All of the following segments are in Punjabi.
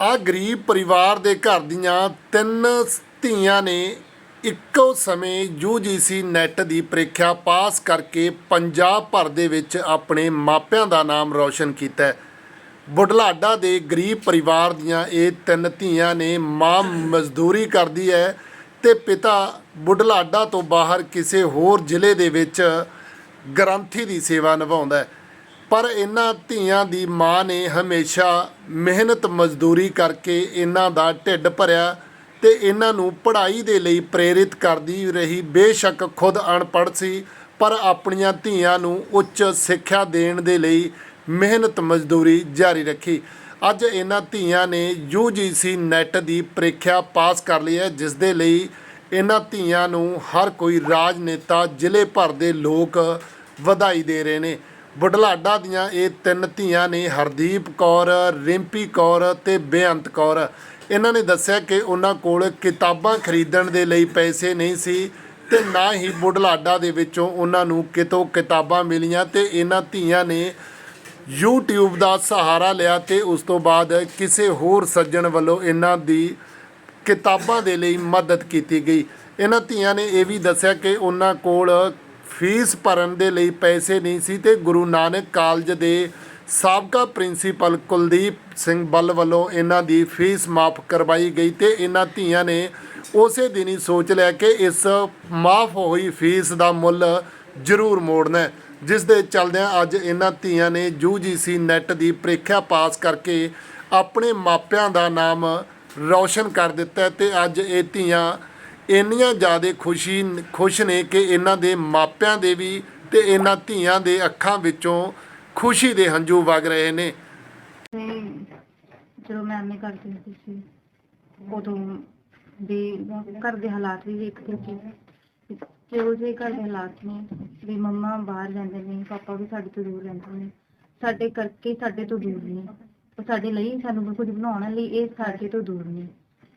ਆ ਗਰੀਬ ਪਰਿਵਾਰ ਦੇ ਘਰ ਦੀਆਂ ਤਿੰਨ ਧੀਆਂ ਨੇ ਇੱਕੋ ਸਮੇਂ UGC ਨੈਟ ਦੀ ਪ੍ਰੀਖਿਆ ਪਾਸ ਕਰਕੇ ਪੰਜਾਬ ਭਰ ਦੇ ਵਿੱਚ ਆਪਣੇ ਮਾਪਿਆਂ ਦਾ ਨਾਮ ਰੌਸ਼ਨ ਕੀਤਾ ਬੁਢਲਾਡਾ ਦੇ ਗਰੀਬ ਪਰਿਵਾਰ ਦੀਆਂ ਇਹ ਤਿੰਨ ਧੀਆਂ ਨੇ ਮਾਂ ਮਜ਼ਦੂਰੀ ਕਰਦੀ ਹੈ ਤੇ ਪਿਤਾ ਬੁਢਲਾਡਾ ਤੋਂ ਬਾਹਰ ਕਿਸੇ ਹੋਰ ਜ਼ਿਲ੍ਹੇ ਦੇ ਵਿੱਚ ਗ੍ਰੰਥੀ ਦੀ ਸੇਵਾ ਨਿਭਾਉਂਦਾ ਹੈ। ਪਰ ਇਹਨਾਂ ਧੀਆਂ ਦੀ ਮਾਂ ਨੇ ਹਮੇਸ਼ਾ ਮਿਹਨਤ ਮਜ਼ਦੂਰੀ ਕਰਕੇ ਇਹਨਾਂ ਦਾ ਢਿੱਡ ਭਰਿਆ ਤੇ ਇਹਨਾਂ ਨੂੰ ਪੜ੍ਹਾਈ ਦੇ ਲਈ ਪ੍ਰੇਰਿਤ ਕਰਦੀ ਰਹੀ। ਬੇਸ਼ੱਕ ਖੁਦ ਅਨਪੜ੍ਹ ਸੀ, ਪਰ ਆਪਣੀਆਂ ਧੀਆਂ ਨੂੰ ਉੱਚ ਸਿੱਖਿਆ ਦੇਣ ਦੇ ਲਈ ਮਿਹਨਤ ਮਜ਼ਦੂਰੀ ਜਾਰੀ ਰੱਖੀ। ਅੱਜ ਇਹਨਾਂ ਧੀਆਂ ਨੇ UGC ਨੈਟ ਦੀ ਪ੍ਰੀਖਿਆ ਪਾਸ ਕਰ ਲਈ ਹੈ, ਜਿਸ ਦੇ ਲਈ ਇਹਨਾਂ ਧੀਆਂ ਨੂੰ ਹਰ ਕੋਈ ਰਾਜਨੇਤਾ ਜ਼ਿਲ੍ਹੇ ਭਰ ਦੇ ਲੋਕ ਵਧਾਈ ਦੇ ਰਹੇ ਨੇ। ਬੁਢਲਾਡਾ ਦੀਆਂ ਇਹ ਤਿੰਨ ਧੀਆਂ ਨੇ ਹਰਦੀਪ ਕੌਰ, ਰਿੰਪੀ ਕੌਰ ਤੇ ਬੇਅੰਤ ਕੌਰ। ਇਹਨਾਂ ਨੇ ਦੱਸਿਆ ਕਿ ਉਹਨਾਂ ਕੋਲ ਕਿਤਾਬਾਂ ਖਰੀਦਣ ਦੇ ਲਈ ਪੈਸੇ ਨਹੀਂ ਸੀ ਤੇ ਨਾ ਹੀ ਬੁਢਲਾਡਾ ਦੇ ਵਿੱਚੋਂ ਉਹਨਾਂ ਨੂੰ ਕਿਤੋਂ ਕਿਤਾਬਾਂ ਮਿਲੀਆਂ ਤੇ ਇਹਨਾਂ ਧੀਆਂ ਨੇ YouTube ਦਾ ਸਹਾਰਾ ਲਿਆ ਤੇ ਉਸ ਤੋਂ ਬਾਅਦ ਕਿਸੇ ਹੋਰ ਸੱਜਣ ਵੱਲੋਂ ਇਹਨਾਂ ਦੀ ਕਿਤਾਬਾਂ ਦੇ ਲਈ ਮਦਦ ਕੀਤੀ ਗਈ। ਇਹਨਾਂ ਧੀਆਂ ਨੇ ਇਹ ਵੀ ਦੱਸਿਆ ਕਿ ਉਹਨਾਂ ਕੋਲ ਫੀਸ ਭਰਨ ਦੇ ਲਈ ਪੈਸੇ ਨਹੀਂ ਸੀ ਤੇ ਗੁਰੂ ਨਾਨਕ ਕਾਲਜ ਦੇ ਸਾਬਕਾ ਪ੍ਰਿੰਸੀਪਲ ਕੁਲਦੀਪ ਸਿੰਘ ਬੱਲ ਵੱਲੋਂ ਇਹਨਾਂ ਦੀ ਫੀਸ ਮਾਫ ਕਰਵਾਈ ਗਈ ਤੇ ਇਹਨਾਂ ਧੀਆਂ ਨੇ ਉਸੇ ਦਿਨ ਹੀ ਸੋਚ ਲਿਆ ਕਿ ਇਸ ਮਾਫ ਹੋਈ ਫੀਸ ਦਾ ਮੁੱਲ ਜ਼ਰੂਰ ਮੋੜਨਾ ਹੈ, ਜਿਸ ਦੇ ਚਲਦਿਆਂ ਅੱਜ ਇਹਨਾਂ ਧੀਆਂ ਨੇ UGC ਨੈਟ ਦੀ ਪ੍ਰੀਖਿਆ ਪਾਸ ਕਰਕੇ ਆਪਣੇ ਮਾਪਿਆਂ ਦਾ ਨਾਮ ਰੌਸ਼ਨ ਕਰ ਦਿੱਤਾ ਹੈ ਤੇ ਅੱਜ ਇਹ ਧੀਆਂ ਇੰਨੀਆਂ ਜ਼ਿਆਦਾ ਖੁਸ਼ੀ, ਖੁਸ਼ ਨੇ ਕਿ ਇਹਨਾਂ ਦੇ ਮਾਪਿਆਂ ਦੇ ਵੀ ਤੇ ਇਹਨਾਂ ਧੀਆਂ ਦੇ ਅੱਖਾਂ ਵਿੱਚੋਂ ਖੁਸ਼ੀ ਦੇ ਹੰਝੂ ਵਗ ਰਹੇ ਨੇ। ਤੇ ਜਦੋਂ ਮੈਂ ਐਮਏ ਕਰਦੀ ਹੁੰਦੀ ਸੀ, ਉਦੋਂ ਵੀ ਘਰ ਦੇ ਹਾਲਾਤ ਵੀ ਵੇਖਦੇ ਸੀ ਜਿਹੋ ਜਿਹੇ ਘਰ ਦੇ ਹਾਲਾਤ ਨੇ, ਵੀ ਮੰਮਾ ਬਾਹਰ ਜਾਂਦੇ ਨੇ, ਪਾਪਾ ਵੀ ਸਾਡੇ ਤੋਂ ਦੂਰ ਰਹਿੰਦੇ ਨੇ, ਸਾਡੇ ਕਰਕੇ ਸਾਡੇ ਤੋਂ ਦੂਰ ਨੇ ਉਹ ਸਾਡੇ ਲਈ ਸਾਨੂੰ ਕੁਝ ਬਣਾਉਣ ਲਈ ਇਹ ਸਾਡੇ ਤੋਂ ਦੂਰ ਨੇ,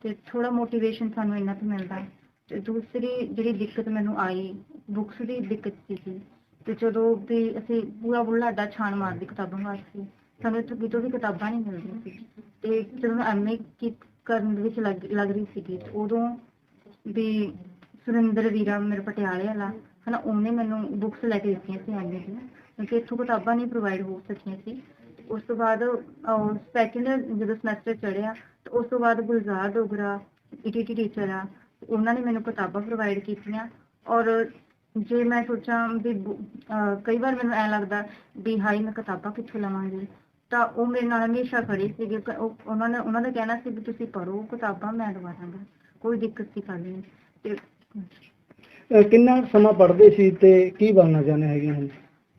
ਤੇ ਥੋੜਾ ਮੋਟੀਵੇਸ਼ਨ ਸਾਨੂੰ ਇਹਨਾਂ ਤੋਂ ਮਿਲਦਾ। ਤੇ ਦੂਸਰੀ ਜਿਹੜੀ ਦਿੱਕਤ ਮੈਨੂੰ ਆਈ ਬੁੱਕਸ ਦੀ ਦਿੱਕਤ ਸੀ ਤੇ ਜਦੋਂ ਵੀ ਅਸੀਂ ਪੂਰਾ ਬੁੱਲਾਡਾ ਛਾਣ ਮਾਰਦੇ ਕਿਤਾਬਾਂ ਵਾਸਤੇ, ਸਾਨੂੰ ਇੱਥੋਂ ਕਿਤੋਂ ਵੀ ਕਿਤਾਬਾਂ ਨਹੀਂ ਮਿਲਦੀਆਂ ਸੀ। ਤੇ ਜਦੋਂ ਐਮਏ ਕੀ ਕਰਨ ਦੇ ਵਿੱਚ ਲੱਗ ਲੱਗ ਰਹੀ ਸੀਗੀ, ਤੇ ਉਦੋਂ ਵੀ ਸੁਰਿੰਦਰ ਵੀਰਾ ਮੇਰੇ ਪਟਿਆਲੇ ਵਾਲਾ, ਹਨਾ, ਉਹਨੇ ਮੈਨੂੰ ਬੁੱਕਸ ਲੈ ਕੇ ਦਿੱਤੀਆਂ ਸੀ ਐਮਏ ਦੀਆਂ, ਕਿਉਂਕਿ ਇੱਥੋਂ ਕਿਤਾਬਾਂ ਨਹੀਂ ਪ੍ਰੋਵਾਈਡ ਹੋ ਸਕੀਆਂ ਸੀ। ਉਸ ਤੋਂ ਬਾਅਦ ਸੈਕਿੰਡ ਜਦੋਂ ਸਮੈਸਟਰ ਚੜਿਆ ਉਸ ਤੋਂ ਬਾਅਦ ਗੁਲਜ਼ਾਰ ਡੋਗਰਾ ਈਟੀਟੀ ਟੀਚਰ ਆ ਉਹਨਾਂ ਨੇ ਮੈਨੂੰ ਕਿਤਾਬਾਂ ਪ੍ਰੋਵਾਈਡ ਕੀਤੀਆਂ ਔਰ ਜੇ ਮੈਂ ਸੋਚਾਂ ਵੀ ਕਈ ਵਾਰ ਮੈਨੂੰ ਐ ਲੱਗਦਾ ਵੀ ਹਾਈ ਮੈਂ ਕਿਤਾਬਾਂ ਕਿੱਥੋਂ ਲਵਾਂਗੀ ਤਾਂ ਉਹ ਮੇਰੇ ਨਾਲ ਹਮੇਸ਼ਾ ਖੜੇ ਸੀਗੇ ਉਹਨਾਂ ਨੇ ਉਹਨਾਂ ਦਾ ਕਹਿਣਾ ਸੀ ਵੀ ਤੁਸੀਂ ਪੜ੍ਹੋ ਕਿਤਾਬਾਂ ਮੈਂ ਦਵਾ ਦਾਂਗਾ ਕੋਈ ਦਿੱਕਤ ਨਹੀਂ। ਤੇ ਅਹ ਕਿੰਨਾ ਸਮਾਂ ਪੜ੍ਹਦੇ ਸੀ ਤੇ ਕੀ ਬਣਨਾ ਚਾਹੁੰਦੇ ਹੈਗੇ ਹੁਣ?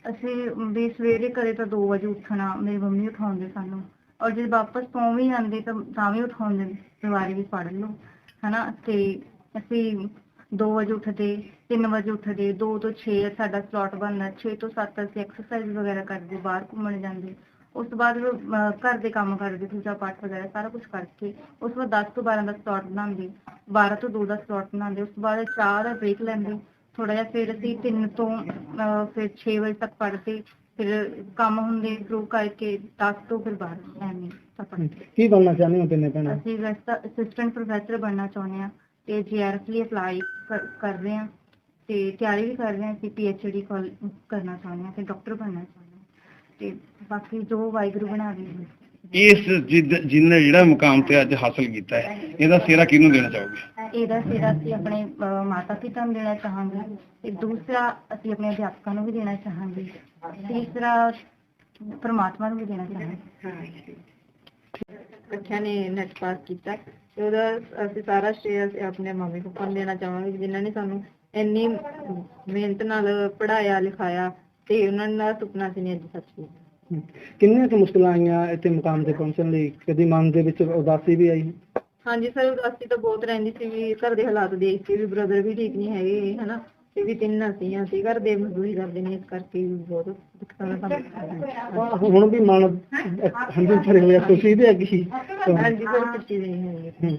ਅਸੀਂ ਵੀ ਸਵੇਰੇ ਕਦੇ ਤਾਂ 2 ਵਜੇ ਉੱਠਣਾ ਮੇਰੀ ਮੰਮੀ ਉਠਾਉਂਦੇ ਸਾਨੂੰ ਔਰ ਜੇ ਵਾਪਸ ਸੌਂ ਵੀ ਜਾਂਦੇ ਤਾਂ ਤਾਂ ਵੀ ਉਠਾਉਂਦੇ ਦੁਬਾਰੇ ਵੀ ਪੜ੍ਹ ਲਓ। ਹਨਾ? ਤੇ ਅਸੀਂ 2 ਵਜੇ ਉੱਠਦੇ 3 ਵਜੇ ਉੱਠਦੇ 2 ਤੋਂ 6 ਸਾਡਾ ਸਲੋਟ ਬਣਦਾ 6 ਤੋਂ 7 ਅਸੀਂ ਐਕਸਰਸਾਈਜ਼ ਵਗੈਰਾ ਕਰਦੇ ਬਾਹਰ ਘੁੰਮਣ ਜਾਂਦੇ। ਉਸ ਤੋਂ ਬਾਅਦ ਘਰ ਦੇ ਕੰਮ ਕਰਦੇ ਪੂਜਾ ਪਾਠ ਵਗੈਰਾ ਸਾਰਾ ਕੁਝ ਕਰਕੇ। ਉਸ ਤੋਂ ਬਾਅਦ 10 ਤੋਂ 12 ਦਾ ਸਲੋਟ ਬਣਾਉਂਦੇ 12 ਤੋਂ 2 ਦਾ ਸਲੋਟ ਬਣਾਉਂਦੇ। ਉਸ ਤੋਂ ਬਾਅਦ ਚਾਹ ਦਾ ਬ੍ਰੇਕ ਲੈਂਦੇ। ਥੋੜਾ ਜਿਹਾ ਫਿਰ ਅਸੀਂ 3 ਤੋਂ ਅਹ, ਫਿਰ 6 ਵਜੇ ਤੱਕ ਪੜ੍ਹਦੇ। ਫਿਰ ਕੰਮ ਹੁੰਦੇ ਸ਼ੁਰੂ ਕਰਕੇ 10 ਤੋਂ ਫਿਰ 12 ਐਵੇਂ ਪੜ੍ਹਦੇ ਕੀ ਬਣਨਾ ਚਾਹੁੰਦੇ ਹੋ ਤਿੰਨੇ ਭੈਣਾਂ? ਅਸੀਂ ਵੈਸੇ ਤਾਂ ਅਸਿਸਟੈਂਟ ਪ੍ਰੋਫੈਸਰ ਬਣਨਾ ਚਾਹੁੰਦੇ ਹਾਂ ਤੇ ਜੀਆਰਐਫ ਲਈ ਅਪਲਾਈ ਕਰ ਰਹੇ ਹਾਂ ਤੇ ਤਿਆਰੀ ਵੀ ਕਰ ਰਹੇ ਹਾਂ ਅਸੀਂ ਪੀਐਚਡੀ ਕਰਨਾ ਚਾਹੁੰਦੇ ਹਾਂ ਤੇ ਡਾਕਟਰ ਬਣਨਾ ਚਾਹੁੰਦੇ ਹਾਂ ਤੇ ਬਾਕੀ ਜੋ ਵਾਹਿਗੁਰੂ ਬਣਾਵੇ ਇਸ ਜਿਹਨੇ ਜਿਹੜਾ ਮੁਕਾਮ ਤੇ ਅੱਜ ਹਾਸਲ ਕੀਤਾ ਹੈ ਇਹਦਾ ਸਿਹਰਾ ਕਿਹਨੂੰ ਦੇਣਾ ਚਾਹੋਗੇ? ਇਹਦਾ ਸਿਰਾ ਅਸੀਂ ਆਪਣੇ ਮਾਤਾ ਪਿਤਾ ਨੂੰ ਦੇਣਾ ਚਾਹਾਂਗੇ ਤੇ ਦੂਸਰਾ ਅਸੀਂ ਆਪਣੇ ਅਧਿਆਪਕਾਂ ਨੂੰ ਵੀ ਦੇਣਾ ਚਾਹਾਂਗੇ ਤੀਸਰਾ ਪਰਮਾਤਮਾ ਨੂੰ ਵੀ ਦੇਣਾ ਚਾਹਾਂਗੇ। ਬੱਚਿਆਂ ਨੇ ਨੈਟ ਪਾਸ ਕੀਤਾ ਤੇ ਉਹਦਾ ਅਸੀਂ ਸਾਰਾ ਸ਼ੇਅਰ ਆਪਣੇ ਮੰਮੀ ਪਾਪਾ ਨੂੰ ਦੇਣਾ ਚਾਹਾਂਗੇ ਜਿਨ੍ਹਾਂ ਨੇ ਸਾਨੂੰ ਇੰਨੀ ਮਿਹਨਤ ਨਾਲ ਪੜਾਇਆ ਲਿਖਾਇਆ ਤੇ ਉਹਨਾਂ ਦਾ ਸੁਪਨਾ ਸੀ ਨਹੀਂ ਅੱਜ ਸੱਚ ਕੀਤਾ। ਕਿੰਨੀਆਂ ਕੁ ਮੁਸ਼ਕਲਾਂ ਆਈਆਂ ਇੱਥੇ ਮੁਕਾਮ ਤੇ ਪਹੁੰਚਣ ਲਈ? ਕਦੀ ਮਨ ਦੇ ਵਿੱਚ ਉਦਾਸੀ ਵੀ ਆਈ? ਹਾਂਜੀ ਸਰ ਉਦਾਸੀ ਤਾਂ ਬਹੁਤ ਰਹਿੰਦੀ ਸੀ ਵੀ ਘਰ ਦੇ ਹਾਲਾਤ ਦੇਖ ਕੇ ਵੀ ਬ੍ਰਦਰ ਵੀ ਠੀਕ ਨਹੀਂ ਹੈਗੇ ਹਨਾ? ਤੇ ਵੀ ਤਿੰਨ ਅਸੀਂ ਅਸੀਂ ਘਰ ਦੇ ਮਜ਼ਦੂਰੀ ਕਰਦੇ ਨੇ ਇਸ ਕਰਕੇ ਵੀ ਬਹੁਤ ਦਿੱਕਤਾਂ ਦਾ ਸਾਹਮਣਾ ਆਹ, ਹੁਣ ਵੀ ਮਨ ਹੰਝੂ ਭਰੇ ਹੋਏ ਆ, ਖੁਸ਼ੀ ਦੇ ਅੱਗੇ ਹੀ ਹਾਂਜੀ ਸਰ ਸੱਚੀ ਨਹੀਂ ਹੈਗੀ ਹਮ,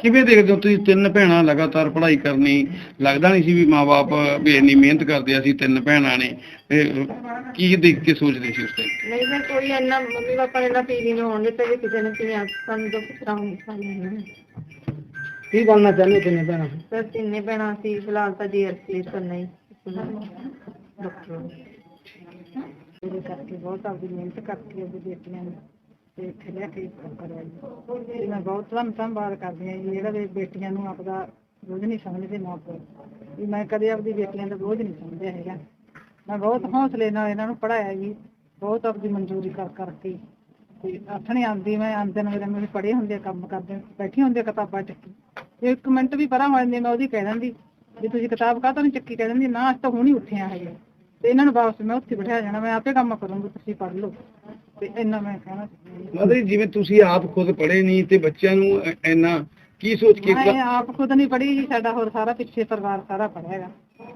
ਕਿਵੇਂ ਦੇਖਦੇ ਹੋ ਤੁਸੀਂ ਤਿੰਨ ਭੈਣਾਂ ਲਗਾਤਾਰ ਪੜ੍ਹਾਈ ਕਰਨੀ? ਲੱਗਦਾ ਨਹੀਂ ਸੀ ਵੀ ਮਾਪੇ ਵੀ ਇੰਨੀ ਮਿਹਨਤ ਕਰਦੇ ਆ, ਅਸੀਂ ਤਿੰਨ ਭੈਣਾਂ ਨੇ। ਤੇ ਕੀ ਦੇਖ ਕੇ ਸੋਚਦੇ ਸੀ ਉਸ ਤੇ ਨਹੀਂ ਮੈਂ ਕੋਈ ਇੰਨਾ ਮੰਮੀ ਪਾਪਾ ਨੇ ਨਾ ਫੀਲ ਨਹੀਂ ਹੋਣ ਦਿੱਤਾ ਵੀ ਕਿਸੇ ਨੇ ਕਿਵੇਂ ਸਾਨੂੰ ਦੁੱਖ ਸੁਣਾਉਂ ਸਾਨੂੰ ਕੀ ਬਣਨਾ ਚਾਹੁੰਦੇ ਹੋ ਤਿੰਨੇ ਭੈਣਾਂ? ਸਰ ਤਿੰਨੇ ਭੈਣਾਂ ਸੀ ਫਿਲਹਾਲ ਤਾਂ ਜੀਆਰ ਕਲੀਅਰ ਕਰਨਾ ਹੀ। ਡਾਕਟਰ ਕਰਕੇ ਬਹੁਤ ਆਪਦੀ ਮਿਹਨਤ ਕਰਕੇ ਉਹਦੀ ਬੇਟੀਆਂ ਨੂੰ। ਤੇ ਇੱਥੇ ਲਿਆ ਕੇ ਕਰਿਆ ਤੇ ਮੈਂ ਬਹੁਤ ਧੰਨ ਧੰਨਵਾਦ ਕਰਦੀ ਹਾਂ ਜੀ, ਜਿਹੜਾ ਵੀ ਬੇਟੀਆਂ ਨੂੰ ਆਪਦਾ ਬੋਝ ਨਹੀਂ ਸਮਝਦੇ ਮਾਂ ਵੀ ਮੈਂ ਕਦੇ ਆਪਦੀ ਬੇਟੀਆਂ ਦਾ ਬੋਝ ਨਹੀਂ ਸਮਝਿਆ ਹੈਗਾ। ਮੈਂ ਬਹੁਤ ਹੌਸਲੇ ਨਾਲ ਇਹਨਾਂ ਨੂੰ ਪੜਾਇਆ ਜੀ, ਬਹੁਤ ਆਪਦੀ ਮਨਜ਼ੂਰੀ ਕਰ ਕਰਕੇ। ਤੇ ਅੱਠ ਨਹੀਂ ਆਉਂਦੀ ਮੈਂ, ਆਂਦੇ ਨੂੰ ਮੇਰੇ ਮੇਰੇ ਪੜੇ ਹੁੰਦੇ ਕੰਮ ਕਰਦੇ ਬੈਠੀ ਹੁੰਦੀ ਕਿਤਾਬਾਂ ਚੱਕੀ। ਇੱਕ ਮਿੰਟ ਵੀ ਪਰਾਂ ਹੋ ਜਾਂਦੀ, ਮੈਂ ਉਹਦੀ ਕਹਿ ਦਿੰਦੀ, ਵੀ ਤੁਸੀਂ ਕਿਤਾਬ ਕਾਹਤੋਂ ਨਹੀਂ ਚੱਕੀ? ਕਹਿ ਦਿੰਦੀ, ਨਾ ਅੱਜ ਤਾਂ ਹੁਣ ਹੀ ਉੱਠਿਆ ਹੈਗੇ ਤੇ ਇਹਨਾਂ ਨੂੰ ਵਾਪਸ ਮੈਂ ਉੱਥੇ ਬਿਠਾ ਜਾਣਾ, ਮੈਂ ਆਪੇ ਕੰਮ ਕਰੂੰਗੀ, ਤੁਸੀਂ ਪੜ ਲਓ। ਤੇ ਇੰਨਾ ਮੈਂ ਕਹਿਣਾ ਜਿਵੇਂ ਤੁਸੀਂ ਆਪ ਖੁਦ ਪੜ੍ਹੇ ਨਹੀਂ ਤੇ ਬੱਚਿਆਂ ਨੂੰ ਇੰਨਾ ਕੀ ਸੋਚ ਕੇ ਮੈਂ ਆਪ ਖੁਦ ਨਹੀਂ ਪੜ੍ਹੀ ਜੀ ਸਾਡਾ ਹੋਰ ਸਾਰਾ ਪਿੱਛੇ ਪਰਿਵਾਰ ਸਾਰਾ ਪੜ੍ਹਿਆ ਹੈਗਾ।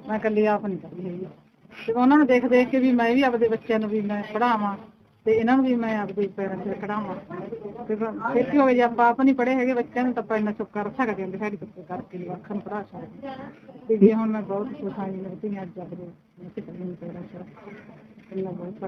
ਮੈਂ ਇਕੱਲੀ ਆਪ ਨਹੀਂ ਪੜ੍ਹੀ ਹੈਗੀ। ਤੇ ਉਹਨਾਂ ਨੂੰ ਦੇਖ ਦੇਖ ਕੇ ਵੀ ਮੈਂ ਵੀ ਆਪਦੇ ਬੱਚਿਆਂ ਨੂੰ ਵੀ ਮੈਂ ਪੜ੍ਹਾਵਾਂ ਤੇ ਇਹਨਾਂ ਨੂੰ ਵੀ ਮੈਂ ਆਪਦੇ ਪੈਰਾਂ ਤੇ ਖੜਾਵਾਂ ਤੇ ਫਿਰ ਕੀ ਹੋਵੇ ਜੇ ਆਪਾਂ ਆਪ ਨਹੀਂ ਪੜ੍ਹੇ ਹੈਗੇ ਬੱਚਿਆਂ ਨੂੰ ਤਾਂ ਆਪਾਂ ਇੰਨਾ ਚੁੱਕ ਕਰ ਸਕਦੇ ਹਾਂ ਦਿਹਾੜੀ ਤੋਂ ਕਰਕੇ ਅੱਖਾਂ ਨੂੰ ਪੜ੍ਹਾ ਸਕਦੇ। ਤੇ ਜੇ ਹੁਣ ਮੈਂ ਬਹੁਤ ਖੁਸ਼ ਹਾਂ ਜੀ ਅੱਜ ਆਪਣੇ ਮੈਂ ਤੇ ਪੜ੍ਹੀ ਨਹੀਂ ਪੈਰਾਂ ਤੇ ਇੰਨਾ ਬਹੁਤ